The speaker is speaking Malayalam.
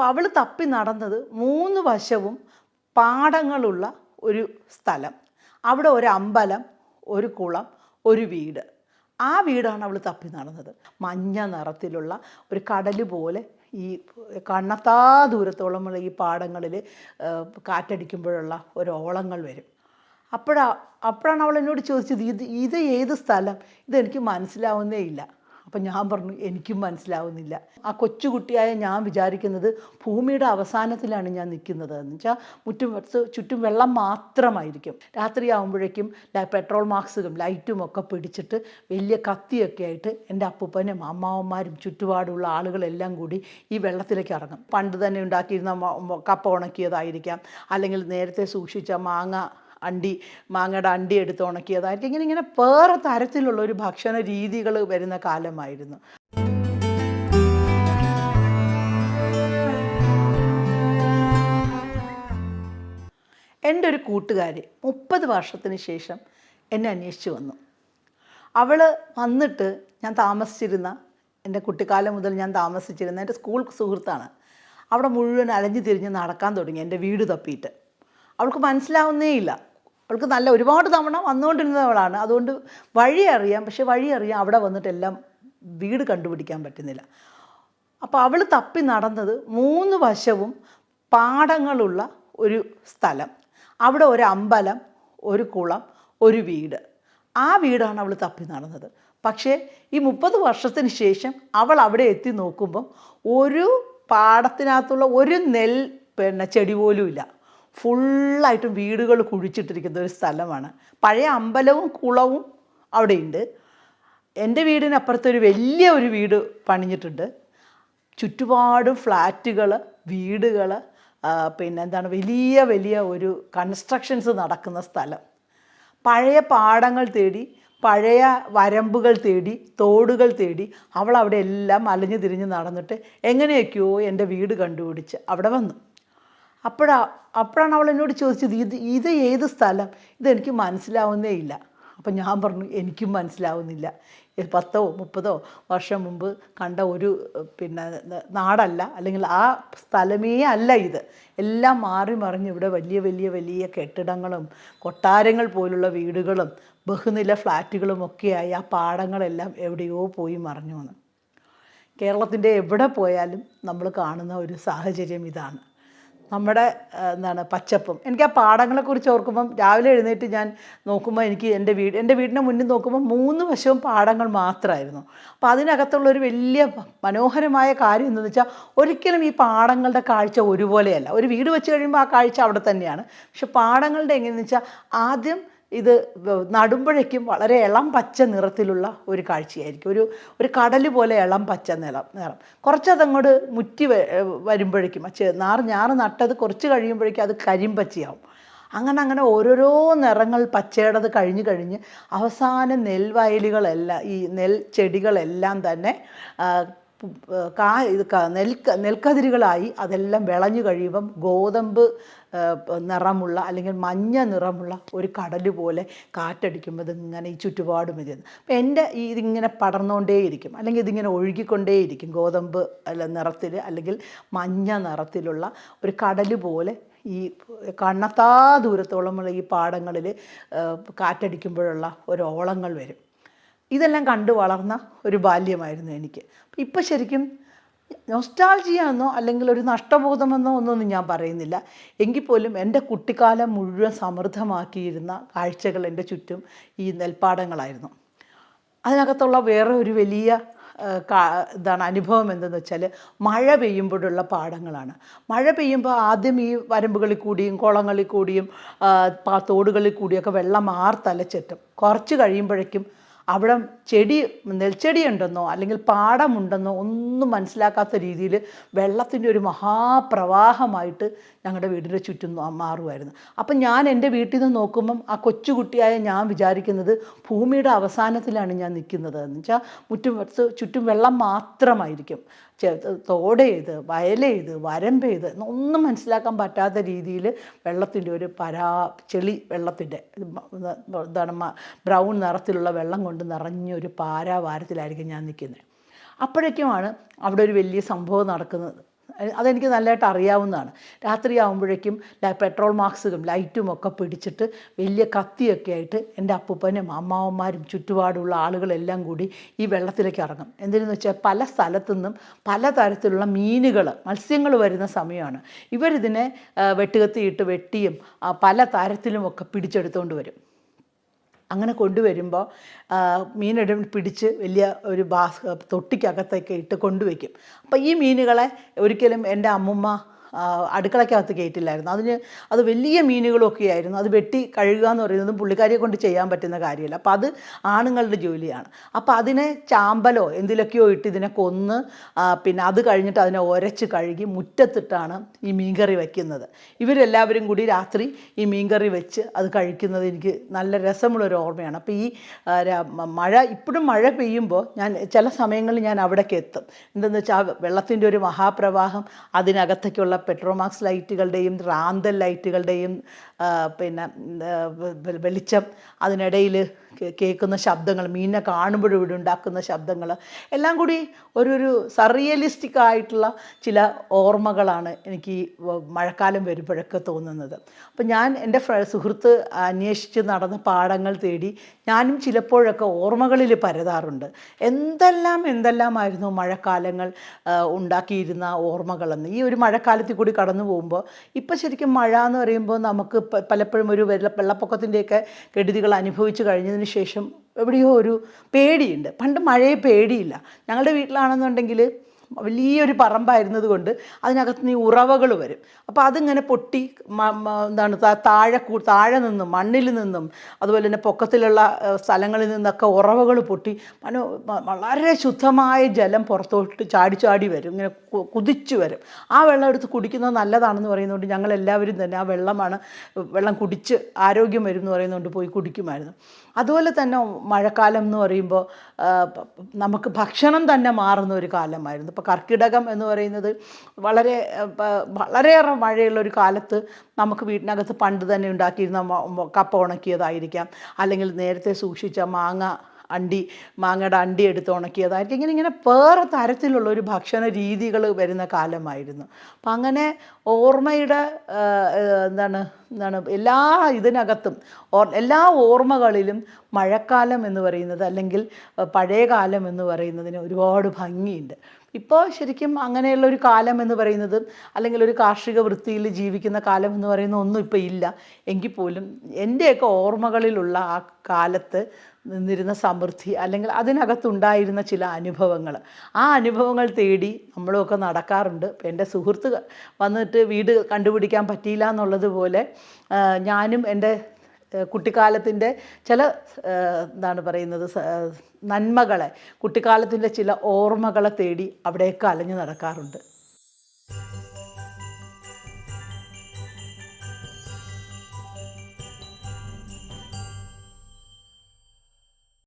അപ്പോൾ അവൾ തപ്പി നടന്നത് മൂന്ന് വശവും പാടങ്ങളുള്ള ഒരു സ്ഥലം. അവിടെ ഒരു അമ്പലം ഒരു കുളം ഒരു വീട്. ആ വീടാണ് അവൾ തപ്പി നടന്നത്. മഞ്ഞ നിറത്തിലുള്ള ഒരു കടൽ പോലെ ഈ കണ്ണത്താ നമ്മൾ ഈ പാടങ്ങളിൽ കാറ്റടിക്കുമ്പോഴുള്ള ഒരു ഓളങ്ങൾ വരും. അപ്പോഴാ അപ്പോഴാണ് അവൾ എന്നോട് ചോദിച്ചത് ഇത് ഇത് ഏത് സ്ഥലം? ഇതെനിക്ക് മനസ്സിലാവുന്നേ ഇല്ല. അപ്പം ഞാൻ പറഞ്ഞു എനിക്കും മനസ്സിലാവുന്നില്ല. ആ കൊച്ചുകുട്ടിയായ ഞാൻ വിചാരിക്കുന്നത് ഭൂമിയുടെ അവസാനത്തിലാണ് ഞാൻ നിൽക്കുന്നത് എന്ന് വെച്ചാൽ മുറ്റും ചുറ്റും വെള്ളം മാത്രമായിരിക്കും. രാത്രിയാകുമ്പോഴേക്കും പെട്രോൾ മാസ്കും ലൈറ്റും ഒക്കെ പിടിച്ചിട്ട് വലിയ കത്തിയൊക്കെ ആയിട്ട് എന്റെ അപ്പൂപ്പനും അമ്മാവന്മാരും ചുറ്റുപാടുള്ള ആളുകളെല്ലാം കൂടി ഈ വെള്ളത്തിലേക്ക് ഇറങ്ങും. പണ്ട് തന്നെ ഉണ്ടാക്കിയിരുന്ന കപ്പ ഉണക്കിയതായിരിക്കാം. അല്ലെങ്കിൽ നേരത്തെ സൂക്ഷിച്ച മാങ്ങ അണ്ടി മാങ്ങയുടെ അണ്ടി എടുത്ത് ഉണക്കിയതായിരിക്കും. ഇങ്ങനെ ഇങ്ങനെ വേറെ തരത്തിലുള്ള ഒരു ഭക്ഷണ രീതികൾ വരുന്ന കാലമായിരുന്നു. എന്റെ ഒരു കൂട്ടുകാരി മുപ്പത് വർഷത്തിന് ശേഷം എന്നെ അന്വേഷിച്ചു വന്നു. അവൾ വന്നിട്ട് ഞാൻ താമസിച്ചിരുന്ന എന്റെ കുട്ടിക്കാലം മുതൽ ഞാൻ താമസിച്ചിരുന്ന എന്റെ സ്കൂൾ സുഹൃത്താണ്. അവിടെ മുഴുവൻ അലഞ്ഞു തിരിഞ്ഞ് നടക്കാൻ തുടങ്ങി എന്റെ വീട് തപ്പിയിട്ട്. അവൾക്ക് മനസ്സിലാവുന്നേ ഇല്ല അവൾക്ക് നല്ല ഒരുപാട് തവണ വന്നുകൊണ്ടിരുന്നവളാണ്. അതുകൊണ്ട് വഴി അറിയാം. പക്ഷെ വഴി അറിയാം അവിടെ വന്നിട്ടെല്ലാം വീട് കണ്ടുപിടിക്കാൻ പറ്റുന്നില്ല. അപ്പോൾ അവൾ തപ്പി നടന്നത് മൂന്ന് വശവും പാടങ്ങളുള്ള ഒരു സ്ഥലം. അവിടെ ഒരു അമ്പലം ഒരു കുളം ഒരു വീട്. ആ വീടാണ് അവൾ തപ്പി നടന്നത്. പക്ഷേ ഈ മുപ്പത് വർഷത്തിന് ശേഷം അവൾ അവിടെ എത്തി നോക്കുമ്പം ഒരു പാടത്തിനകത്തുള്ള ഒരു നെൽ പിന്നെ ചെടി പോലും ഇല്ല. ഫുള്ളായിട്ടും വീടുകൾ കുഴിച്ചിട്ടിരിക്കുന്ന ഒരു സ്ഥലമാണ്. പഴയ അമ്പലവും കുളവും അവിടെയുണ്ട്. എന്റെ വീടിനപ്പുറത്ത് ഒരു വലിയ ഒരു വീട് പണിഞ്ഞിട്ടുണ്ട്. ചുറ്റുപാടും ഫ്ലാറ്റുകൾ വീടുകൾ പിന്നെ എന്താണ് വലിയ വലിയ ഒരു കൺസ്ട്രക്ഷൻസ് നടക്കുന്ന സ്ഥലം. പഴയ പാടങ്ങൾ തേടി പഴയ വരമ്പുകൾ തേടി തോടുകൾ തേടി അവൾ അവിടെ എല്ലാം അലഞ്ഞു തിരിഞ്ഞ് നടന്നിട്ട് എങ്ങനെയൊക്കെയോ എന്റെ വീട് കണ്ടുപിടിച്ച് അവിടെ വന്നു. അപ്പോഴാ അപ്പോഴാണ് അവൾ എന്നോട് ചോദിച്ചത് ഇത് ഇത് ഏത് സ്ഥലം? ഇതെനിക്ക് മനസ്സിലാവുന്നേ ഇല്ല. അപ്പം ഞാൻ പറഞ്ഞു എനിക്കും മനസ്സിലാവുന്നില്ല. പത്തോ മുപ്പതോ വർഷം മുമ്പ് കണ്ട ഒരു പിന്നെ നാടല്ല. അല്ലെങ്കിൽ ആ സ്ഥലമേ അല്ല ഇത്. എല്ലാം മാറി മറിഞ്ഞ് ഇവിടെ വലിയ വലിയ വലിയ കെട്ടിടങ്ങളും കൊട്ടാരങ്ങൾ പോലുള്ള വീടുകളും ബഹുനില ഫ്ലാറ്റുകളും ഒക്കെയായി ആ പാടങ്ങളെല്ലാം എവിടെയോ പോയി മറിഞ്ഞു എന്ന് കേരളത്തിന്റെ എവിടെ പോയാലും നമ്മൾ കാണുന്ന ഒരു സാഹചര്യം ഇതാണ്. നമ്മുടെ എന്താണ് പച്ചപ്പും. എനിക്ക് ആ പാടങ്ങളെക്കുറിച്ച് ഓർക്കുമ്പം രാവിലെ എഴുന്നേറ്റ് ഞാൻ നോക്കുമ്പോൾ എനിക്ക് എന്റെ വീട് എന്റെ വീടിന്റെ മുന്നിൽ നോക്കുമ്പോൾ മൂന്ന് വശവും പാടങ്ങൾ മാത്രമായിരുന്നു. അപ്പോൾ അതിനകത്തുള്ള ഒരു വലിയ മനോഹരമായ കാര്യം എന്തെന്ന് വെച്ചാൽ ഒരിക്കലും ഈ പാടങ്ങളുടെ കാഴ്ച ഒരുപോലെയല്ല. ഒരു വീട് വെച്ച് കഴിയുമ്പോൾ ആ കാഴ്ച അവിടെ തന്നെയാണ്. പക്ഷെ പാടങ്ങളുടെ എങ്ങനെയെന്ന് വെച്ചാൽ ആദ്യം ഇത് നടുമ്പോഴേക്കും വളരെ ഇളം പച്ച നിറത്തിലുള്ള ഒരു കാഴ്ചയായിരിക്കും. ഒരു ഒരു കടൽ പോലെ ഇളം പച്ച നിറം നിറം. കുറച്ചതങ്ങോട്ട് മുറ്റി വരുമ്പോഴേക്കും നാറ് ഞാറ് നട്ടത് കുറച്ച് കഴിയുമ്പോഴേക്കും അത് കരിമ്പച്ചയാവും. അങ്ങനെ അങ്ങനെ ഓരോരോ നിറങ്ങൾ പച്ചയുടേത് കഴിഞ്ഞ് കഴിഞ്ഞ് അവസാനം നെൽവയലുകളെല്ലാം ഈ നെൽ ചെടികളെല്ലാം തന്നെ കാ ഇത് നെൽക്ക നെൽക്കതിരുകളായി അതെല്ലാം വിളഞ്ഞു കഴിയുമ്പം ഗോതമ്പ് നിറമുള്ള അല്ലെങ്കിൽ മഞ്ഞ നിറമുള്ള ഒരു കടൽ പോലെ കാറ്റടിക്കുമ്പോൾ ഇതിങ്ങനെ ഈ ചുറ്റുപാടും ഇത് അപ്പം എന്റെ ഈ ഇതിങ്ങനെ പടർന്നുകൊണ്ടേയിരിക്കും. അല്ലെങ്കിൽ ഇതിങ്ങനെ ഒഴുകിക്കൊണ്ടേയിരിക്കും ഗോതമ്പ് അല്ല നിറത്തിൽ അല്ലെങ്കിൽ മഞ്ഞ നിറത്തിലുള്ള ഒരു കടൽ പോലെ ഈ കണ്ണത്താ ദൂരത്തോളമുള്ള ഈ പാടങ്ങളിൽ കാറ്റടിക്കുമ്പോഴുള്ള ഒരു ഓളങ്ങൾ വരും. ഇതെല്ലാം കണ്ടു വളർന്ന ഒരു ബാല്യമായിരുന്നു എനിക്ക്. ഇപ്പം ശരിക്കും നൊസ്റ്റാൾജിയാണെന്നോ അല്ലെങ്കിൽ ഒരു നഷ്ടബോധമെന്നോ ഒന്നൊന്നും ഞാൻ പറയുന്നില്ല. എങ്കിൽ പോലും എന്റെ കുട്ടിക്കാലം മുഴുവൻ സമൃദ്ധമാക്കിയിരുന്ന കാഴ്ചകൾ എന്റെ ചുറ്റും ഈ നെൽപ്പാടങ്ങളായിരുന്നു. അതിനകത്തുള്ള വേറെ ഒരു വലിയ ഇതാണ് അനുഭവം എന്തെന്ന് വെച്ചാൽ മഴ പെയ്യുമ്പോഴുള്ള പാടങ്ങളാണ്. മഴ പെയ്യുമ്പോൾ ആദ്യം ഈ വരമ്പുകളിൽ കൂടിയും കുളങ്ങളിൽ കൂടിയും തോടുകളിൽ കൂടിയൊക്കെ വെള്ളം ആർത്തലച്ചെത്തും. കുറച്ച് കഴിയുമ്പോഴേക്കും അവിടെ ചെടി നെൽച്ചെടി ഉണ്ടെന്നോ അല്ലെങ്കിൽ പാടമുണ്ടെന്നോ ഒന്നും മനസ്സിലാക്കാത്ത രീതിയിൽ വെള്ളത്തിന്റെ ഒരു മഹാപ്രവാഹമായിട്ട് ഞങ്ങളുടെ വീടിന്റെ ചുറ്റും മാറുമായിരുന്നു. അപ്പം ഞാൻ എന്റെ വീട്ടിൽ നിന്ന് നോക്കുമ്പം ആ കൊച്ചുകുട്ടിയായ ഞാൻ വിചാരിക്കുന്നത് ഭൂമിയുടെ അവസാനത്തിലാണ് ഞാൻ നിൽക്കുന്നത്. എന്ന് വെച്ചാൽ മുറ്റും ചുറ്റും വെള്ളം മാത്രമായിരിക്കും. ചെ- ചെയ്ത് വയലെയ്ത് വരമ്പെയ്ത് ഒന്നും മനസ്സിലാക്കാൻ പറ്റാത്ത രീതിയിൽ വെള്ളത്തിന്റെ ഒരു പരാ ചെളി വെള്ളത്തിന്റെ എന്താണ് ബ്രൗൺ നിറത്തിലുള്ള വെള്ളം കൊണ്ട് നിറഞ്ഞൊരു പാരാവാരത്തിലായിരിക്കും ഞാൻ നിൽക്കുന്നത്. അപ്പോഴേക്കുമാണ് അവിടെ ഒരു വലിയ സംഭവം നടക്കുന്നത്. അതെനിക്ക് നല്ലതായിട്ട് അറിയാവുന്നതാണ്. രാത്രി ആകുമ്പോഴേക്കും പെട്രോൾ മാസ്കും ലൈറ്റും ഒക്കെ പിടിച്ചിട്ട് വലിയ കത്തിയൊക്കെ ആയിട്ട് എന്റെ അപ്പൂപ്പനും അമ്മാവന്മാരും ചുറ്റുപാടുള്ള ആളുകളെല്ലാം കൂടി ഈ വെള്ളത്തിലേക്ക് ഇറങ്ങും. എന്തിനെന്ന് വെച്ചാൽ പല സ്ഥലത്തു നിന്നും പല തരത്തിലുള്ള മീനുകൾ മത്സ്യങ്ങൾ വരുന്ന സമയമാണ്. ഇവരിതിനെ വെട്ടുകത്തിയിട്ട് വെട്ടിയും പല തരത്തിലുമൊക്കെ പിടിച്ചെടുത്തുകൊണ്ട് വരും. അങ്ങനെ കൊണ്ടുവരുമ്പോൾ മീനിട പിടിച്ച് വലിയ ഒരു ബാസ് തൊട്ടിക്കകത്തൊക്കെ ഇട്ട് കൊണ്ടുവയ്ക്കും. അപ്പോൾ ഈ മീനുകളെ ഒരിക്കലും എന്റെ അമ്മുമ്മ അടുക്കളയ്ക്കകത്ത് കയറ്റില്ലായിരുന്നു. അതിന് അത് വലിയ മീനുകളൊക്കെ ആയിരുന്നു. അത് വെട്ടി കഴുകുക എന്ന് പറയുന്നതും പുള്ളിക്കാരിയെ കൊണ്ട് ചെയ്യാൻ പറ്റുന്ന കാര്യമല്ല. അപ്പോൾ അത് ആണുങ്ങളുടെ ജോലിയാണ്. അപ്പോൾ അതിനെ ചാമ്പലോ എന്തിലൊക്കെയോ ഇട്ട് ഇതിനെ കൊന്ന് പിന്നെ അത് കഴിഞ്ഞിട്ട് അതിനെ ഒരച്ച് കഴുകി മുറ്റത്തിട്ടാണ് ഈ മീൻകറി വയ്ക്കുന്നത് ഇവരെല്ലാവരും കൂടി രാത്രി ഈ മീൻകറി വെച്ച് അത് കഴിക്കുന്നത് എനിക്ക് നല്ല രസമുള്ളൊരു ഓർമ്മയാണ്. അപ്പോൾ ഈ മഴ ഇപ്പോഴും മഴ പെയ്യുമ്പോൾ ഞാൻ ചില സമയങ്ങളിൽ ഞാൻ അവിടേക്ക് എത്തും. എന്തെന്ന് വെച്ചാൽ വെള്ളത്തിന്റെ ഒരു മഹാപ്രവാഹം അതിനകത്തേക്കുള്ള പെട്രോമാക്സ് ലൈറ്റുകളുടെയും റാന്തൽ ലൈറ്റുകളുടെയും പിന്നെ വെളിച്ചം അതിനിടയിൽ കേൾക്കുന്ന ശബ്ദങ്ങൾ മീനിനെ കാണുമ്പോഴും ഇവിടെ ഉണ്ടാക്കുന്ന ശബ്ദങ്ങൾ എല്ലാം കൂടി ഒരു ഒരു സറിയലിസ്റ്റിക് ആയിട്ടുള്ള ചില ഓർമ്മകളാണ് എനിക്ക് ഈ മഴക്കാലം വരുമ്പോഴൊക്കെ തോന്നുന്നത്. അപ്പം ഞാൻ എന്റെ സുഹൃത്ത് അന്വേഷിച്ച് നടന്ന പാടങ്ങൾ തേടി ഞാനും ചിലപ്പോഴൊക്കെ ഓർമ്മകളിൽ പരതാറുണ്ട്. എന്തെല്ലാം എന്തെല്ലാമായിരുന്നു മഴക്കാലങ്ങൾ ഉണ്ടാക്കിയിരുന്ന ഓർമ്മകളെന്ന്? ഈ ഒരു മഴക്കാലത്തിൽ കൂടി കടന്നു പോകുമ്പോൾ ഇപ്പം ശരിക്കും മഴ എന്ന് പറയുമ്പോൾ നമുക്ക് പലപ്പോഴും ഒരു വെള്ള വെള്ളപ്പൊക്കത്തിന്റെയൊക്കെ കെടുതികൾ അനുഭവിച്ചു കഴിഞ്ഞതിന് ശേഷം എവിടെയോ ഒരു പേടിയുണ്ട്. പണ്ട് മഴയെ പേടിയില്ല. ഞങ്ങളുടെ വീട്ടിലാണെന്നുണ്ടെങ്കിൽ വലിയൊരു പറമ്പായിരുന്നത് കൊണ്ട് അതിനകത്ത് നിന്ന് ഈ ഉറവകൾ വരും. അപ്പോൾ അതിങ്ങനെ പൊട്ടി എന്താണ് താഴെ താഴെ നിന്നും മണ്ണിൽ നിന്നും അതുപോലെ തന്നെ പൊക്കത്തിലുള്ള സ്ഥലങ്ങളിൽ നിന്നൊക്കെ ഉറവകൾ പൊട്ടി. മനോ വളരെ ശുദ്ധമായ ജലം പുറത്തോട്ട് ചാടി ചാടി വരും. ഇങ്ങനെ കുതിച്ചു വരും. ആ വെള്ളം എടുത്ത് കുടിക്കുന്നത് നല്ലതാണെന്ന് പറയുന്നതുകൊണ്ട് ഞങ്ങൾ എല്ലാവരും തന്നെ ആ വെള്ളമാണ് വെള്ളം കുടിച്ച് ആരോഗ്യം വരും എന്ന് പറയുന്നതുകൊണ്ട് പോയി കുടിക്കുമായിരുന്നു. അതുപോലെ തന്നെ മഴക്കാലം എന്ന് പറയുമ്പോൾ നമുക്ക് ഭക്ഷണം തന്നെ മാറുന്ന ഒരു കാലമായിരുന്നു. ഇപ്പോൾ കർക്കിടകം എന്ന് പറയുന്നത് വളരെ വളരെയേറെ മഴയുള്ള ഒരു കാലത്ത് നമുക്ക് വീട്ടിനകത്ത് പണ്ട് തന്നെ ഉണ്ടാക്കിയിരുന്ന കപ്പ ഉണക്കിയതായിരിക്കാം. അല്ലെങ്കിൽ നേരത്തെ സൂക്ഷിച്ച മാങ്ങ അണ്ടി മാങ്ങയുടെ അണ്ടി എടുത്ത് ഉണക്കിയതായിരിക്കും. ഇങ്ങനെ ഇങ്ങനെ വേറെ തരത്തിലുള്ള ഒരു ഭക്ഷണ രീതികൾ വരുന്ന കാലമായിരുന്നു. അപ്പം അങ്ങനെ ഓർമ്മയുടെ എന്താണ് എന്താണ് എല്ലാ ഇതിനകത്തും ഓർ എല്ലാ ഓർമ്മകളിലും മഴക്കാലം എന്ന് പറയുന്നത് അല്ലെങ്കിൽ പഴയകാലം പഴയ കാലം എന്ന് പറയുന്നതിന് ഒരുപാട് ഭംഗിയുണ്ട്. ഇപ്പോൾ ശരിക്കും അങ്ങനെയുള്ള ഒരു കാലം എന്ന് പറയുന്നത് അല്ലെങ്കിൽ ഒരു കാർഷിക വൃത്തിയിൽ ജീവിക്കുന്ന കാലം എന്ന് പറയുന്ന ഒന്നും ഇപ്പോൾ ഇല്ല. എങ്കിൽ പോലും എന്റെയൊക്കെ ഓർമ്മകളിലുള്ള ആ കാലത്ത് നിന്നിരുന്ന സമൃദ്ധി അല്ലെങ്കിൽ അതിനകത്തുണ്ടായിരുന്ന ചില അനുഭവങ്ങൾ. ആ അനുഭവങ്ങൾ തേടി നമ്മളൊക്കെ നടക്കാറുണ്ട്. ഇപ്പം എന്റെ സുഹൃത്ത് വന്നിട്ട് വീട് കണ്ടുപിടിക്കാൻ പറ്റിയില്ല എന്നുള്ളതുപോലെ ഞാനും എന്റെ കുട്ടിക്കാലത്തിന്റെ ചില എന്താണ് പറയുന്നത് നന്മകളെ കുട്ടിക്കാലത്തിന്റെ ചില ഓർമ്മകളെ തേടി അവിടെയൊക്കെ അലഞ്ഞു നടക്കാറുണ്ട്.